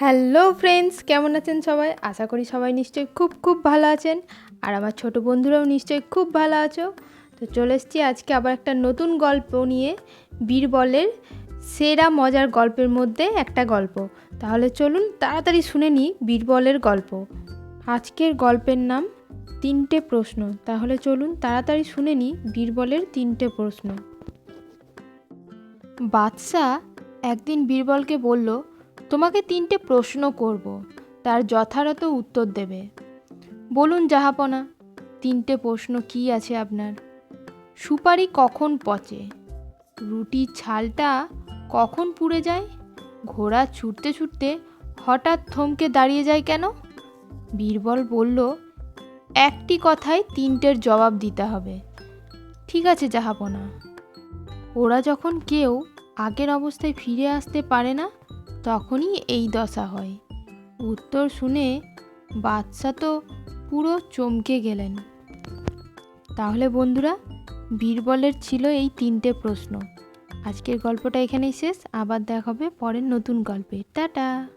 Hello friends, কেমন আছেন সবাই? আশা করি সবাই নিশ্চয়ই খুব খুব ভালো আছেন, আর আমার ছোট বন্ধুরাও নিশ্চয়ই খুব ভালো আছো। তো চলে এসেছি আজকে আবার একটা নতুন গল্প নিয়ে, বীরবলের সেরা মজার গল্পের মধ্যে একটা গল্প। তাহলে চলুন তাড়াতাড়ি শুনে নিই বীরবলের গল্প। আজকের গল্পের নাম তিনটে প্রশ্ন। তাহলে চলুন তাড়াতাড়ি শুনে নিই বীরবলের তিনটে প্রশ্ন। বাদশাহ একদিন বীরবলকে বলল তোমাকে তিনটে প্রশ্ন করব। তার যথাযথ উত্তর দেবে। বলুন জাহাপনা, তিনটে প্রশ্ন কি আছে আপনার? সুপারি কখন পচে? রুটির ছালটা কখন পুড়ে যায়? ঘোড়া ছুটতে ছুটতে হঠাৎ থমকে দাঁড়িয়ে যায় কেন? বীরবল বলল, একটি কথায় তিনটের জবাব দিতে হবে। ঠিক আছে জাহাপনা। ওরা যখন কেউ আগের অবস্থায় ফিরে আসতে পারে না তখনই এই দশা হয়। উত্তর শুনে বাদশা তো পুরো চমকে গেলেন। তাহলে বন্ধুরা, বীরবলের ছিল এই তিনটে প্রশ্ন। আজকের গল্পটা এখানেই শেষ। আবার দেখাবে পরের নতুন গল্পে। টাটা!